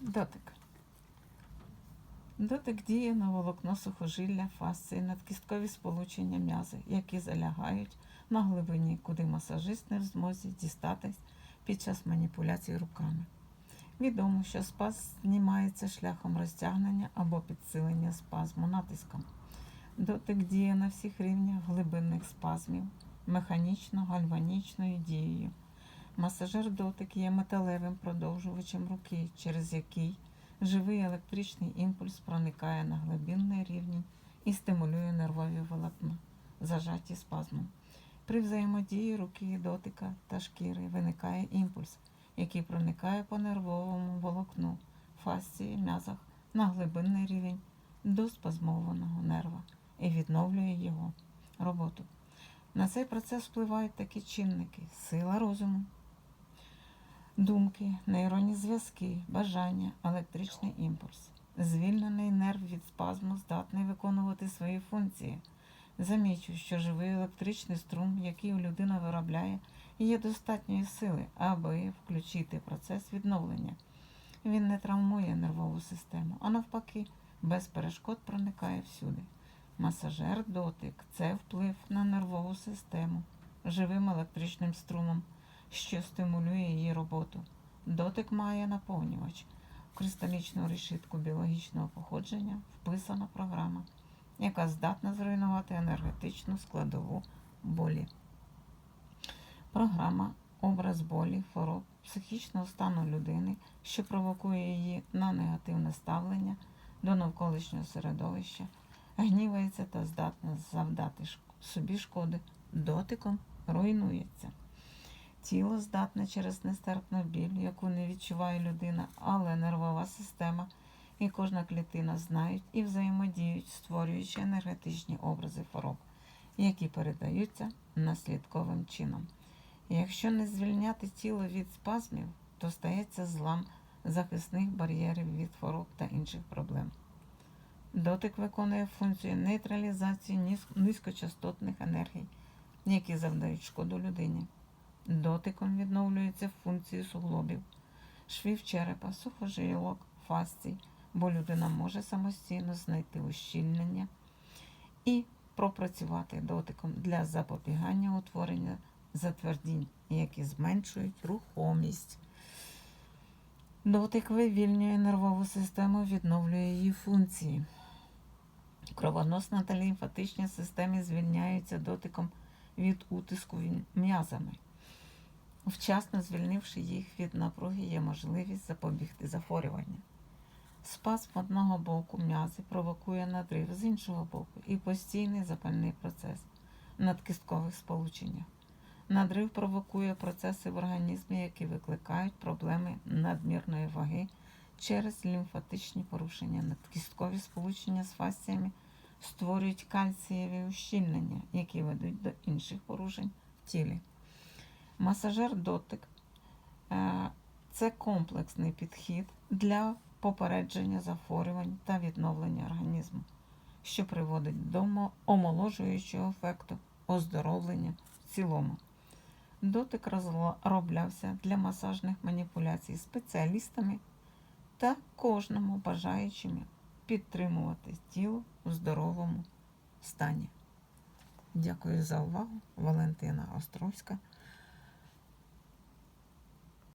Дотик. Дотик діє на волокно сухожилля, фасції, надкісткові сполучення м'язи, які залягають на глибині, куди масажист не в змозі дістатись під час маніпуляцій руками. Відомо, що спазм знімається шляхом розтягнення або підсилення спазму натиском. Дотик діє на всіх рівнях глибинних спазмів, механічно гальванічною дією. Масажер дотик є металевим продовжувачем руки, через який живий електричний імпульс проникає на глибинний рівень і стимулює нервові волокна, зажаті спазмом. При взаємодії руки дотика та шкіри виникає імпульс, який проникає по нервовому волокну, фасції, м'язах на глибинний рівень до спазмованого нерва і відновлює його роботу. На цей процес впливають такі чинники: сила розуму, думки, нейронні зв'язки, бажання, електричний імпульс. Звільнений нерв від спазму здатний виконувати свої функції. Замічу, що живий електричний струм, який людина виробляє, є достатньої сили, аби включити процес відновлення. Він не травмує нервову систему, а навпаки, без перешкод проникає всюди. Масажер дотик це вплив на нервову систему живим електричним струмом, що стимулює її роботу. Дотик має наповнювач. В кристалічну решітку біологічного походження вписана програма, яка здатна зруйнувати енергетичну складову болі. Програма образ болі, хвороб, психічного стану людини, що провокує її на негативне ставлення до навколишнього середовища, гнівається та здатна завдати собі шкоди, дотиком руйнується. Тіло здатне через нестерпну біль, яку не відчуває людина, але нервова система і кожна клітина знають і взаємодіють, створюючи енергетичні образи хвороб, які передаються наслідковим чином. Якщо не звільняти тіло від спазмів, то стається злам захисних бар'єрів від хвороб та інших проблем. Дотик виконує функцію нейтралізації низькочастотних енергій, які завдають шкоду людині. Дотиком відновлюються функції суглобів, швів черепа, сухожилок, фасцій, бо людина може самостійно знайти ущільнення і пропрацювати дотиком для запобігання утворення затвердінь, які зменшують рухомість. Дотик вивільнює нервову систему, відновлює її функції. Кровоносна та лімфатичні системи звільняються дотиком від утиску м'язами. Вчасно звільнивши їх від напруги, є можливість запобігти захворюванню. Спазм одного боку м'язи провокує надрив з іншого боку і постійний запальний процес надкісткових сполученнях. Надрив провокує процеси в організмі, які викликають проблеми надмірної ваги через лімфатичні порушення. Надкісткові сполучення з фасціями створюють кальцієві ущільнення, які ведуть до інших порушень в тілі. Масажер дотик е, це комплексний підхід для попередження захворювань та відновлення організму, що приводить до омоложуючого ефекту оздоровлення в цілому. Дотик розроблявся для масажних маніпуляцій спеціалістами та кожному бажаючим підтримувати тіло у здоровому стані. Дякую за увагу. Валентина Островська.